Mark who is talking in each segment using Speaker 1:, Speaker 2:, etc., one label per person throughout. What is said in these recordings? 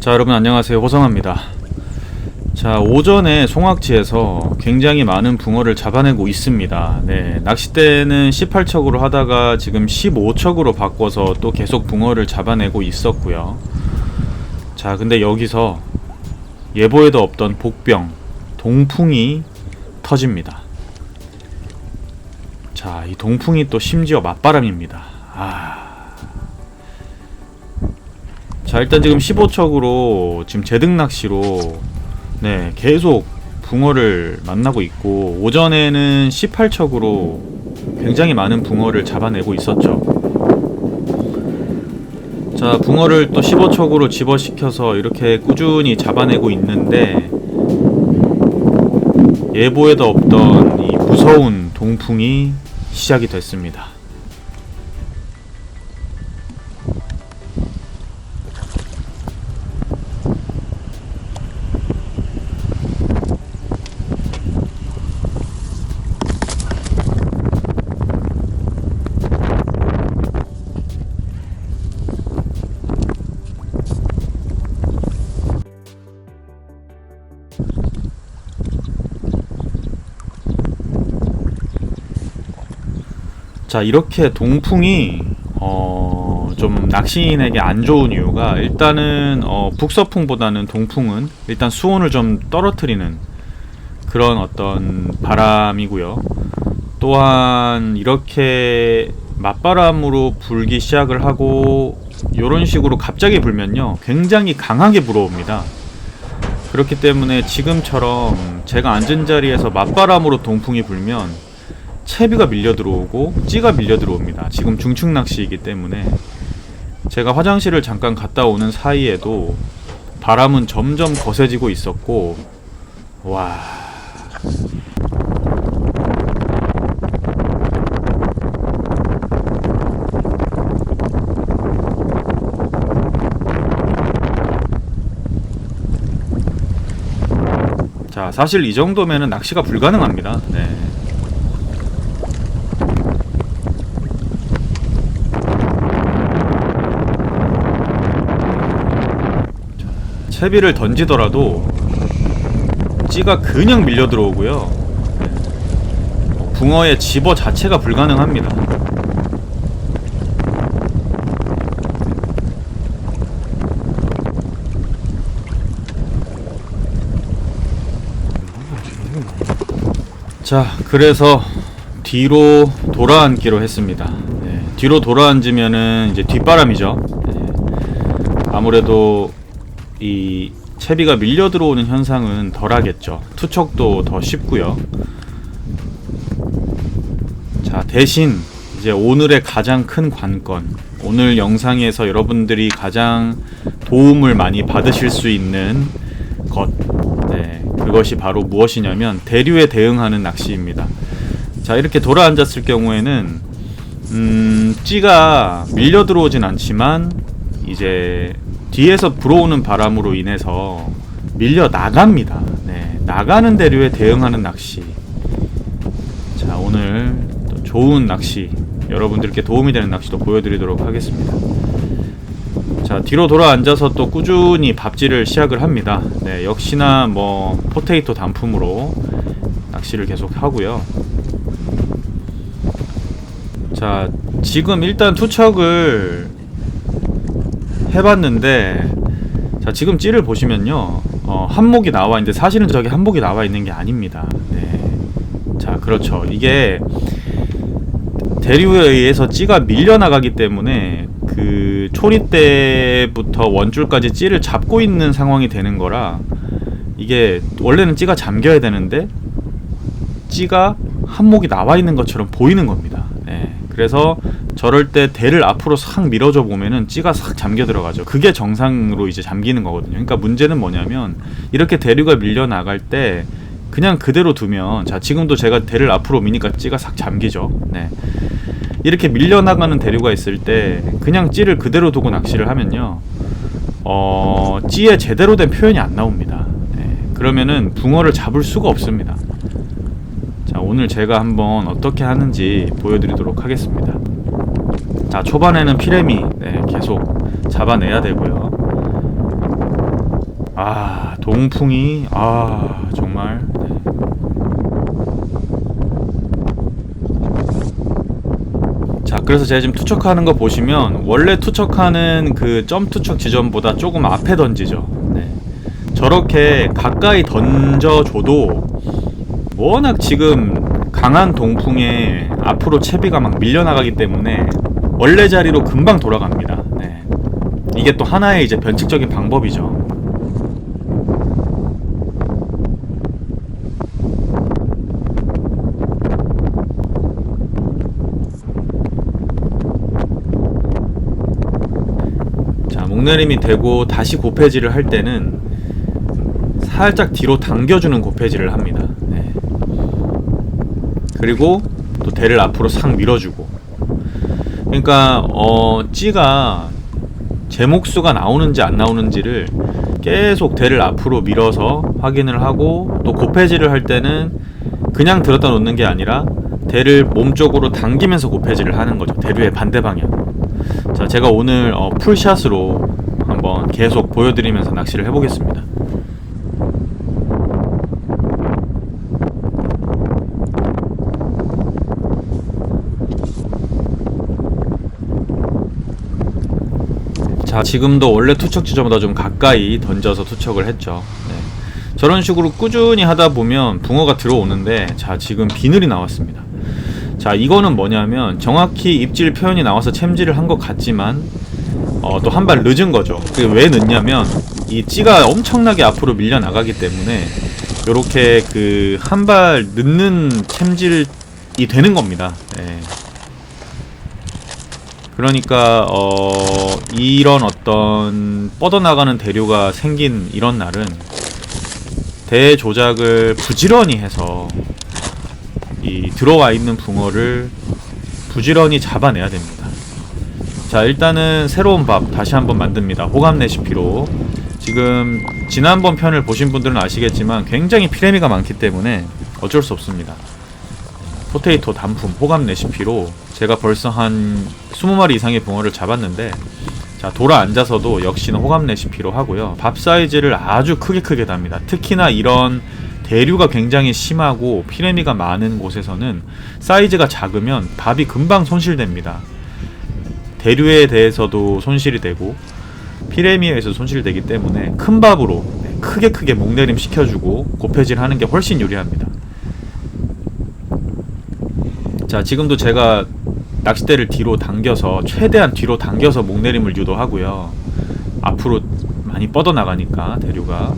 Speaker 1: 자 여러분 안녕하세요. 호성합니다. 자 오전에 송악지에서 굉장히 많은 붕어를 잡아내고 있습니다. 네 낚싯대는 18척으로 하다가 지금 15척으로 바꿔서 또 계속 붕어를 잡아내고 있었고요. 자 근데 여기서 예보에도 없던 복병 동풍이 터집니다 자 이 동풍이 또 심지어 맞바람입니다 아 자 일단 지금 15척으로 지금 제등 낚시로 네 계속 붕어를 만나고 있고 오전에는 18척으로 굉장히 많은 붕어를 잡아내고 있었죠. 자 붕어를 또 15척으로 집어시켜서 이렇게 꾸준히 잡아내고 있는데 예보에도 없던 이 무서운 동풍이 시작이 됐습니다. 자 이렇게 동풍이 어, 좀 낚시인에게 안 좋은 이유가 일단은 어, 북서풍보다는 동풍은 일단 수온을 좀 떨어뜨리는 그런 어떤 바람이고요. 또한 이렇게 맞바람으로 불기 시작을 하고 이런 식으로 갑자기 불면요 굉장히 강하게 불어옵니다. 그렇기 때문에 지금처럼 제가 앉은 자리에서 맞바람으로 동풍이 불면 채비가 밀려 들어오고 찌가 밀려 들어옵니다. 지금 중축 낚시이기 때문에 제가 화장실을 잠깐 갔다 오는 사이에도 바람은 점점 거세지고 있었고 와 자, 사실 이 정도면은 낚시가 불가능합니다. 네. 채비를 던지더라도 찌가 그냥 밀려 들어오고요. 네. 붕어의 집어 자체가 불가능합니다. 자, 그래서 뒤로 돌아앉기로 했습니다. 네, 뒤로 돌아앉으면은 이제 뒷바람이죠. 네, 아무래도 이 채비가 밀려 들어오는 현상은 덜하겠죠. 투척도 더 쉽고요. 자, 대신 이제 오늘의 가장 큰 관건. 오늘 영상에서 여러분들이 가장 도움을 많이 받으실 수 있는 것. 네, 그것이 바로 무엇이냐면 대류에 대응하는 낚시입니다. 자, 이렇게 돌아 앉았을 경우에는 음, 찌가 밀려 들어오진 않지만 이제 뒤에서 불어오는 바람으로 인해서 밀려 나갑니다. 네, 나가는 대류에 대응하는 낚시. 자, 오늘 또 좋은 낚시, 여러분들께 도움이 되는 낚시도 보여드리도록 하겠습니다. 자, 뒤로 돌아 앉아서 또 꾸준히 밥질을 시작을 합니다. 네, 역시나 뭐 포테이토 단품으로 낚시를 계속 하고요. 자, 지금 일단 투척을 해봤는데 자 지금 찌를 보시면요 어, 한목이 나와 있는데 사실은 저기 한목이 나와 있는 게 아닙니다 네. 자 그렇죠 이게 대류에 의해서 찌가 밀려나가기 때문에 그 초리 때부터 원줄까지 찌를 잡고 있는 상황이 되는 거라 이게 원래는 찌가 잠겨야 되는데 찌가 한목이 나와 있는 것처럼 보이는 겁니다 네. 그래서 저럴 때 대를 앞으로 싹 밀어줘 보면은 찌가 싹 잠겨 들어가죠. 그게 정상으로 이제 잠기는 거거든요. 그러니까 문제는 뭐냐면 이렇게 대류가 밀려 나갈 때 그냥 그대로 두면 자 지금도 제가 대를 앞으로 미니까 찌가 싹 잠기죠. 네. 이렇게 밀려 나가는 대류가 있을 때 그냥 찌를 그대로 두고 낚시를 하면요. 어, 찌에 제대로 된 표현이 안 나옵니다. 네. 그러면은 붕어를 잡을 수가 없습니다. 자, 오늘 제가 한번 어떻게 하는지 보여드리도록 하겠습니다. 자, 초반에는 피레미 네, 계속 잡아내야 되고요. 아, 동풍이 아, 정말 네. 자, 그래서 제가 지금 투척하는 거 보시면 원래 투척하는 그 점 투척 지점보다 조금 앞에 던지죠. 네. 저렇게 가까이 던져줘도 워낙 지금 강한 동풍에 앞으로 채비가 막 밀려나가기 때문에 원래 자리로 금방 돌아갑니다. 네. 이게 또 하나의 이제 변칙적인 방법이죠. 자, 목내림이 되고 다시 고패질을 할 때는 살짝 뒤로 당겨주는 고패질을 합니다. 네. 그리고 또 대를 앞으로 싹 밀어주고. 그러니까 어 찌가 제목수가 나오는지 안 나오는지를 계속 대를 앞으로 밀어서 확인을 하고 또 고패질을 할 때는 그냥 들었다 놓는 게 아니라 대를 몸쪽으로 당기면서 고패질을 하는 거죠. 대류의 반대 방향. 자, 제가 오늘 어, 풀샷으로 한번 계속 보여드리면서 낚시를 해보겠습니다. 자, 지금도 원래 투척 지점보다 좀 가까이 던져서 투척을 했죠. 네. 저런 식으로 꾸준히 하다 보면 붕어가 들어오는데, 자, 지금 비늘이 나왔습니다. 자, 이거는 뭐냐면 정확히 입질 표현이 나와서 챔질을 한 것 같지만 어, 또 한 발 늦은 거죠. 그게 왜 늦냐면 이 찌가 엄청나게 앞으로 밀려 나가기 때문에 요렇게 그 한 발 늦는 챔질이 되는 겁니다. 예. 그러니까 어 이런 어떤 뻗어나가는 대류가 생긴 이런 날은 대 조작을 부지런히 해서 이 들어와 있는 붕어를 부지런히 잡아내야 됩니다. 자 일단은 새로운 밥 다시 한번 만듭니다. 호감 레시피로 지금 지난번 편을 보신 분들은 아시겠지만 굉장히 피레미가 많기 때문에 어쩔 수 없습니다. 포테이토 단품 호감 레시피로 제가 벌써 한 20마리 이상의 붕어를 잡았는데 자 돌아 앉아서도 역시나 호감 레시피로 하고요. 밥 사이즈를 아주 크게 크게 답니다. 특히나 이런 대류가 굉장히 심하고 피레미가 많은 곳에서는 사이즈가 작으면 밥이 금방 손실됩니다. 대류에 대해서도 손실이 되고 피레미에 의해서 손실이 되기 때문에 큰 밥으로 네, 크게 크게 목내림 시켜주고 고패질 하는 게 훨씬 유리합니다. 자 지금도 제가 낚싯대를 뒤로 당겨서 최대한 뒤로 당겨서 목내림을 유도하고요. 앞으로 많이 뻗어 나가니까 대류가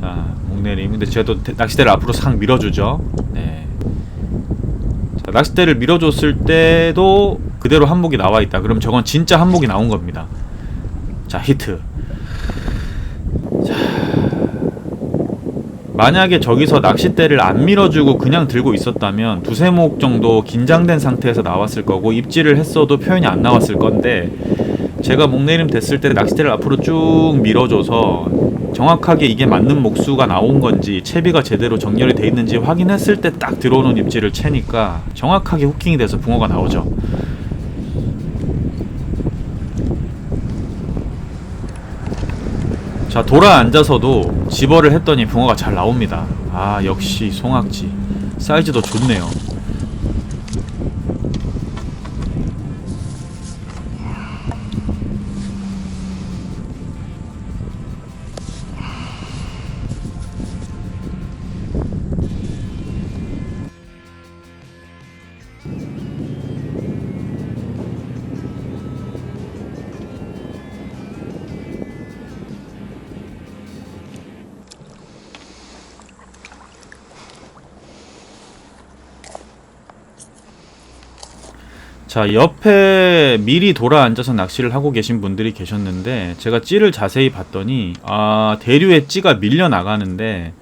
Speaker 1: 자 목내림 근데 대- 낚싯대를 앞으로 싹 밀어주죠. 네. 자, 낚싯대를 밀어줬을 때도 그대로 한목이 나와 있다. 그럼 저건 진짜 한목이 나온 겁니다. 자 히트. 만약에 저기서 낚싯대를 안 밀어주고 그냥 들고 있었다면 두세 목 정도 긴장된 상태에서 나왔을 거고 입질을 했어도 표현이 안 나왔을 건데 제가 목내림 됐을 때 낚싯대를 앞으로 쭉 밀어줘서 정확하게 이게 맞는 목수가 나온 건지 채비가 제대로 정렬이 돼 있는지 확인했을 때 딱 들어오는 입질을 채니까 정확하게 후킹이 돼서 붕어가 나오죠. 자 돌아 앉아서도 집어를 했더니 붕어가 잘 나옵니다. 아 역시 송악지 사이즈도 좋네요. 자 옆에 미리 돌아 앉아서 낚시를 하고 계신 분들이 계셨는데 제가 찌를 자세히 봤더니 아 대류에 찌가 밀려 나가는데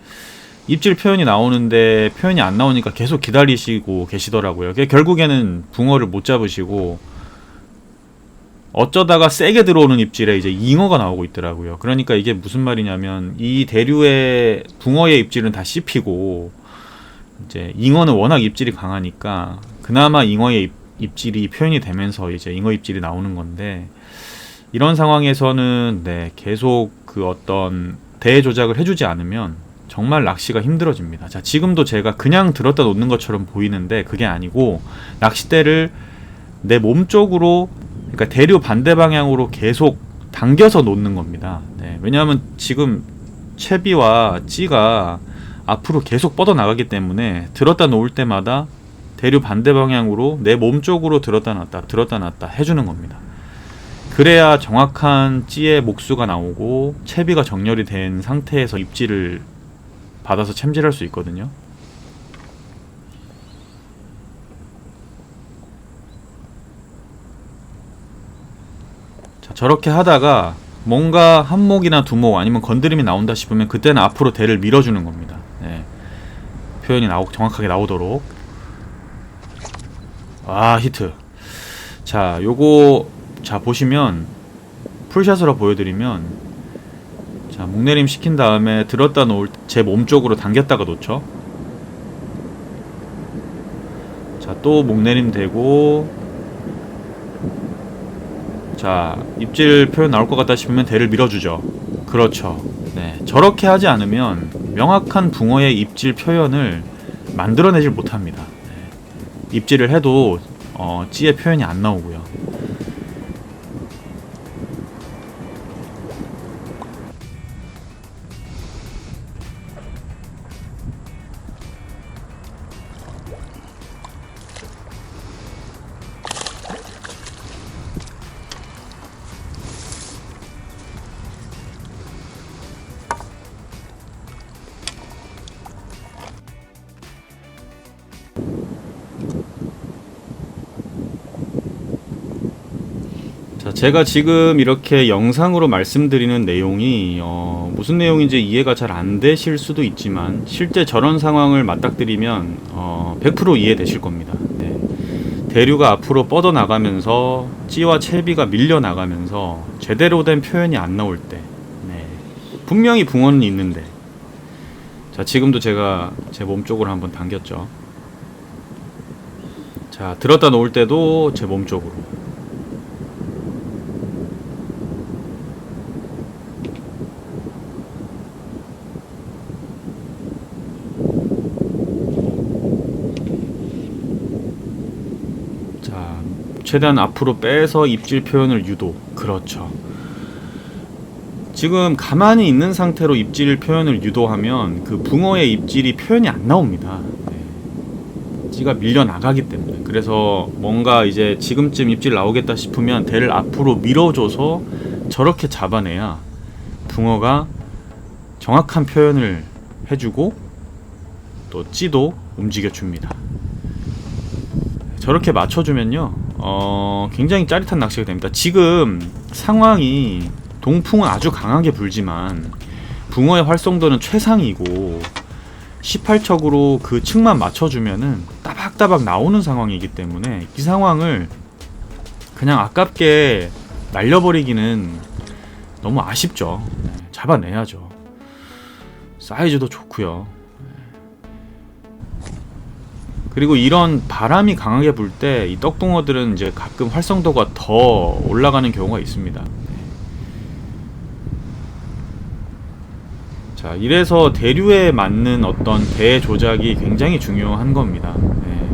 Speaker 1: 입질 표현이 나오는데 표현이 안 나오니까 계속 기다리시고 계시더라고요. 결국에는 붕어를 못 잡으시고 어쩌다가 세게 들어오는 입질에 이제 잉어가 나오고 있더라고요. 그러니까 이게 무슨 말이냐면 이 대류의 붕어의 입질은 다 씹히고 이제 잉어는 워낙 입질이 강하니까 그나마 잉어의 입, 입질이 표현이 되면서 이제 잉어 입질이 나오는 건데 이런 상황에서는 네 계속 그 어떤 대 조작을 해주지 않으면 정말 낚시가 힘들어집니다. 자 지금도 제가 그냥 들었다 놓는 것처럼 보이는데 그게 아니고 낚싯대를 내 몸 쪽으로 그러니까 대류 반대 방향으로 계속 당겨서 놓는 겁니다. 네, 왜냐하면 지금 채비와 찌가 앞으로 계속 뻗어 나가기 때문에 들었다 놓을 때마다 대류 반대 방향으로 내 몸 쪽으로 들었다 놨다 들었다 놨다 해주는 겁니다. 그래야 정확한 찌의 목수가 나오고 채비가 정렬이 된 상태에서 입질을 받아서 챔질할 수 있거든요. 자, 저렇게 하다가 뭔가 한목이나 두목 아니면 건드림이 나온다 싶으면 그때는 앞으로 대를 밀어주는 겁니다. 네. 표현이 나오, 정확하게 나오도록. 아 히트. 자 요거 자 보시면 풀샷으로 보여드리면 자 목내림 시킨 다음에 들었다 놓을 제 몸 쪽으로 당겼다가 놓죠. 자 또 목내림 되고 자 입질 표현 나올 것 같다 싶으면 대를 밀어주죠. 그렇죠. 네 저렇게 하지 않으면 명확한 붕어의 입질 표현을 만들어내질 못합니다. 네. 입질을 해도 어, 찌의 표현이 안 나오고요. 제가 지금 이렇게 영상으로 말씀드리는 내용이 어, 무슨 내용인지 이해가 잘 안 되실 수도 있지만 실제 저런 상황을 맞닥뜨리면 어, 100% 이해되실 겁니다. 네. 대류가 앞으로 뻗어 나가면서 찌와 채비가 밀려 나가면서 제대로 된 표현이 안 나올 때 네. 분명히 붕어는 있는데 자 지금도 제가 제 몸 쪽으로 한번 당겼죠. 자 들었다 놓을 때도 제 몸 쪽으로 자, 최대한 앞으로 빼서 입질 표현을 유도. 그렇죠. 지금 가만히 있는 상태로 입질 표현을 유도하면 그 붕어의 입질이 표현이 안 나옵니다. 네. 찌가 밀려 나가기 때문에. 그래서 뭔가 이제 지금쯤 입질 나오겠다 싶으면 대를 앞으로 밀어줘서 저렇게 잡아내야 붕어가 정확한 표현을 해주고 또 찌도 움직여 줍니다. 저렇게 맞춰주면요, 어, 굉장히 짜릿한 낚시가 됩니다. 지금 상황이 동풍은 아주 강하게 불지만 붕어의 활성도는 최상이고 18척으로 그 층만 맞춰주면은 따박따박 나오는 상황이기 때문에 이 상황을 그냥 아깝게 날려버리기는 너무 아쉽죠. 네, 잡아내야죠. 사이즈도 좋고요. 그리고 이런 바람이 강하게 불 때 이 떡붕어들은 이제 가끔 활성도가 더 올라가는 경우가 있습니다. 자, 이래서 대류에 맞는 어떤 대 조작이 굉장히 중요한 겁니다. 네.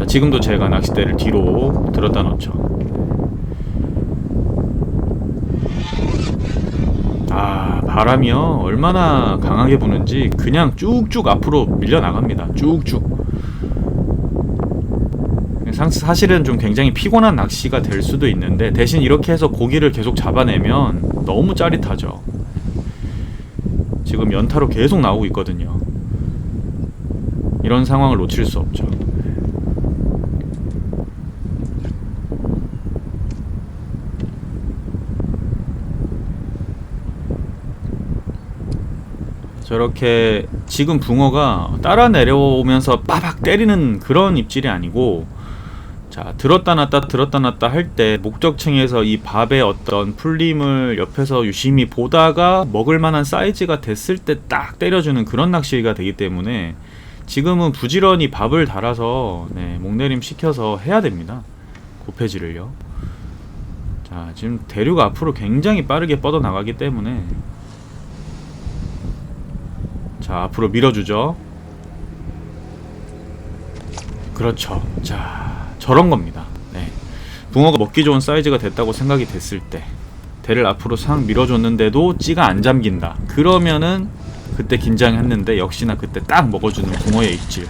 Speaker 1: 자, 지금도 제가 낚싯대를 뒤로 들었다 놓죠. 아, 바람이요. 얼마나 강하게 부는지 그냥 쭉쭉 앞으로 밀려 나갑니다. 쭉쭉. 상- 사실은 좀 굉장히 피곤한 낚시가 될 수도 있는데 대신 이렇게 해서 고기를 계속 잡아내면 너무 짜릿하죠. 지금 연타로 계속 나오고 있거든요. 이런 상황을 놓칠 수 없죠. 저렇게 지금 붕어가 따라 내려오면서 빠박 때리는 그런 입질이 아니고 자 들었다 놨다 들었다 놨다 할 때 목적층에서 이 밥의 어떤 풀림을 옆에서 유심히 보다가 먹을 만한 사이즈가 됐을 때 딱 때려주는 그런 낚시가 되기 때문에 지금은 부지런히 밥을 달아서 네, 목내림 시켜서 해야 됩니다. 고패지를요. 자, 지금 대류가 앞으로 굉장히 빠르게 뻗어 나가기 때문에 자, 앞으로 밀어주죠. 그렇죠. 자, 저런 겁니다. 네. 붕어가 먹기 좋은 사이즈가 됐다고 생각이 됐을 때 대를 앞으로 상 밀어줬는데도 찌가 안 잠긴다. 그러면은 그때 긴장했는데 역시나 그때 딱 먹어주는 붕어의 입질.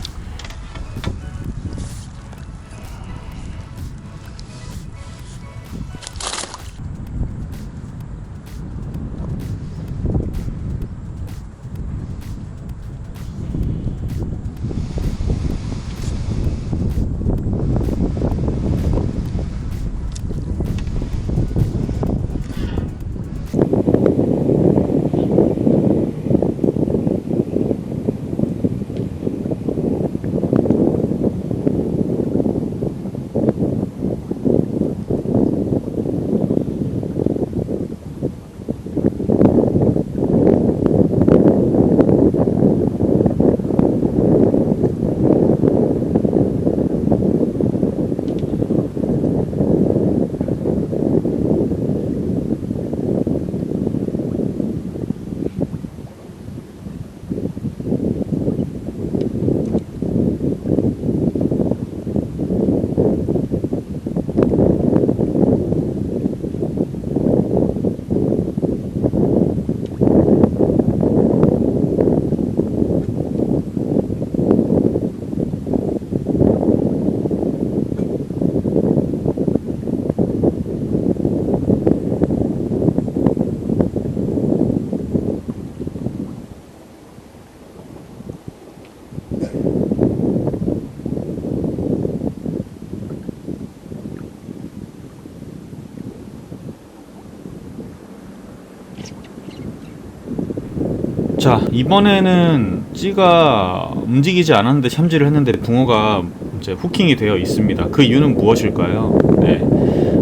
Speaker 1: 자 이번에는 찌가 움직이지 않았는데 참지를 했는데 붕어가 이제 후킹이 되어 있습니다. 그 이유는 무엇일까요? 네.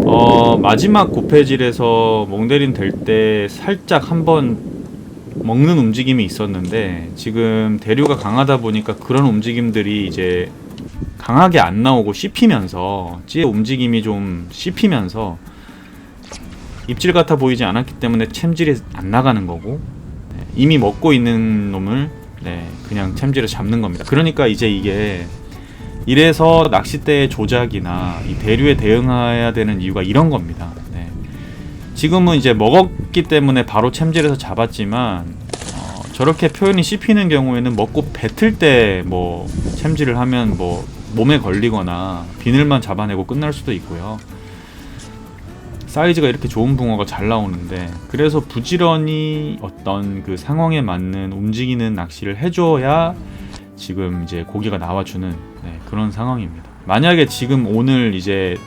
Speaker 1: 어, 마지막 고패질에서 몽데린 될 때 살짝 한번 먹는 움직임이 있었는데 지금 대류가 강하다 보니까 그런 움직임들이 이제 강하게 안 나오고 씹히면서 찌의 움직임이 좀 씹히면서 입질 같아 보이지 않았기 때문에 챔질이 안 나가는 거고 네, 이미 먹고 있는 놈을 네, 그냥 챔질을 잡는 겁니다. 그러니까 이제 이게 이래서 낚싯대의 조작이나 이 대류에 대응해야 되는 이유가 이런 겁니다. 네. 지금은 이제 먹었기 때문에 바로 챔질해서 잡았지만 어, 저렇게 표현이 씹히는 경우에는 먹고 뱉을 때 뭐 챔질을 하면 뭐 몸에 걸리거나 비늘만 잡아내고 끝날 수도 있고요. 사이즈가 이렇게 좋은 붕어가 잘 나오는데 그래서 부지런히 어떤 그 상황에 맞는 움직이는 낚시를 해줘야 지금 이제 고기가 나와주는 네, 그런 상황입니다. 만약에 지금 오늘 이제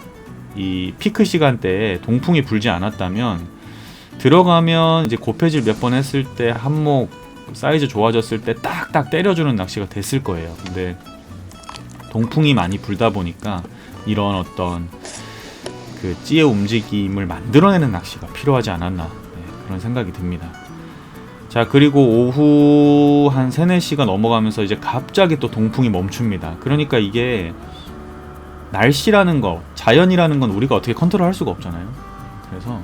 Speaker 1: 이 피크 시간대에 동풍이 불지 않았다면 들어가면 이제 고패질 몇 번 했을 때 한목 사이즈 좋아졌을 때 딱딱 때려주는 낚시가 됐을 거예요. 근데 동풍이 많이 불다 보니까 이런 어떤 그 찌의 움직임을 만들어내는 낚시가 필요하지 않았나 네, 그런 생각이 듭니다. 자 그리고 오후 한 3, 4시가 넘어가면서 이제 갑자기 또 동풍이 멈춥니다. 그러니까 이게 날씨라는 거, 자연이라는 건 우리가 어떻게 컨트롤할 수가 없잖아요. 그래서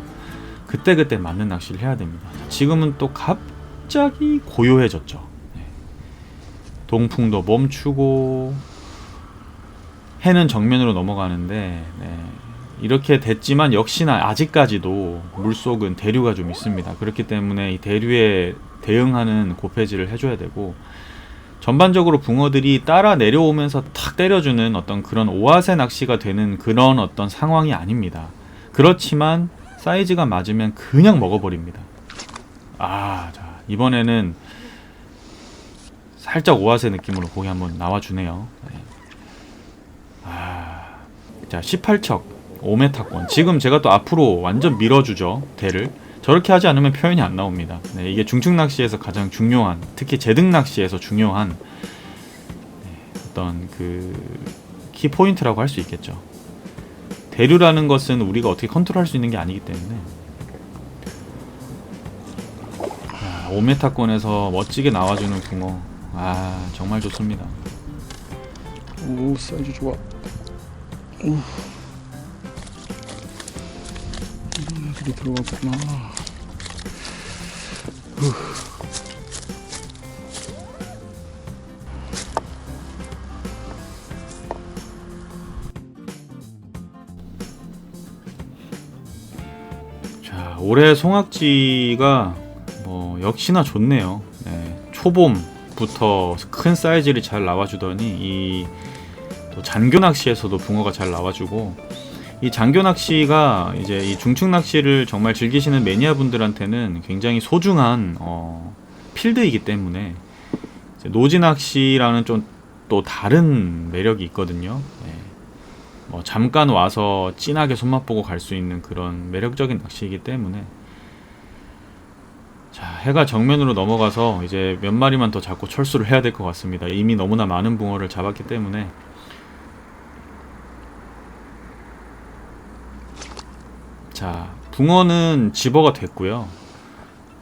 Speaker 1: 그때그때 맞는 낚시를 해야 됩니다. 지금은 또 갑자기 고요해졌죠. 네. 동풍도 멈추고 해는 정면으로 넘어가는데 네. 이렇게 됐지만 역시나 아직까지도 물속은 대류가 좀 있습니다. 그렇기 때문에 이 대류에 대응하는 고패질을 해줘야 되고 전반적으로 붕어들이 따라 내려오면서 탁 때려주는 어떤 그런 오아세 낚시가 되는 그런 어떤 상황이 아닙니다. 그렇지만 사이즈가 맞으면 그냥 먹어버립니다. 아, 자 이번에는 살짝 오아세 느낌으로 고기 한번 나와주네요. 네. 아, 자 18척 5m권. 지금 제가 또 앞으로 완전 밀어주죠. 대를. 저렇게 하지 않으면 표현이 안 나옵니다. 네, 이게 중증 낚시에서 가장 중요한, 특히 제등 낚시에서 중요한 네, 어떤 그 키포인트라고 할 수 있겠죠. 대류라는 것은 우리가 어떻게 컨트롤할 수 있는 게 아니기 때문에 5m권에서 멋지게 나와주는 붕어 아 정말 좋습니다.
Speaker 2: 오 사이즈 좋아 오 애들이 들어갔구나
Speaker 1: 자 올해 송악지가 뭐 역시나 좋네요. 네, 초봄부터 큰 사이즈를 잘 나와주더니 이 또 잔교 낚시에서도 붕어가 잘 나와주고 이 장교 낚시가 이제 이 중축 낚시를 정말 즐기시는 매니아 분들한테는 굉장히 소중한 어, 필드이기 때문에 노지 낚시랑은 좀또 다른 매력이 있거든요. 네. 뭐 잠깐 와서 진하게 손맛 보고 갈 수 있는 그런 매력적인 낚시이기 때문에 자 해가 정면으로 넘어가서 이제 몇 마리만 더 잡고 철수를 해야 될 것 같습니다. 이미 너무나 많은 붕어를 잡았기 때문에 자 붕어는 집어가 됐고요.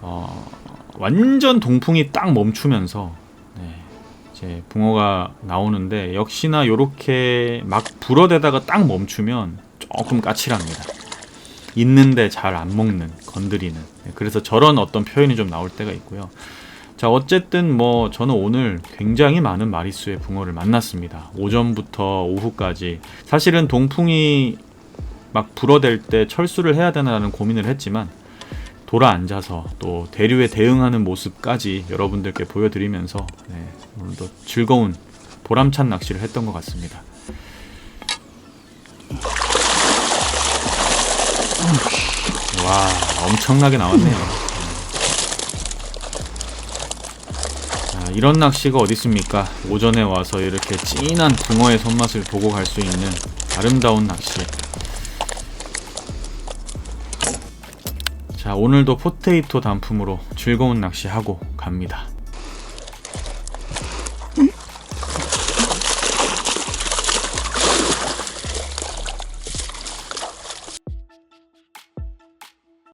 Speaker 1: 어, 완전 동풍이 딱 멈추면서 네, 이제 붕어가 나오는데 역시나 요렇게 막 불어대다가 딱 멈추면 조금 까칠합니다. 있는데 잘 안 먹는, 건드리는. 네, 그래서 저런 어떤 표현이 좀 나올 때가 있고요. 자, 어쨌든 뭐 저는 오늘 굉장히 많은 마리수의 붕어를 만났습니다. 오전부터 오후까지. 사실은 동풍이 막 불어댈 때 철수를 해야 되나라는 고민을 했지만 돌아 앉아서 또 대류에 대응하는 모습까지 여러분들께 보여드리면서 네, 오늘도 즐거운 보람찬 낚시를 했던 것 같습니다. 와 엄청나게 나왔네요. 자, 이런 낚시가 어디 있습니까? 오전에 와서 이렇게 진한 붕어의 손맛을 보고 갈 수 있는 아름다운 낚시. 자 오늘도 포테이토 단품으로 즐거운 낚시하고 갑니다.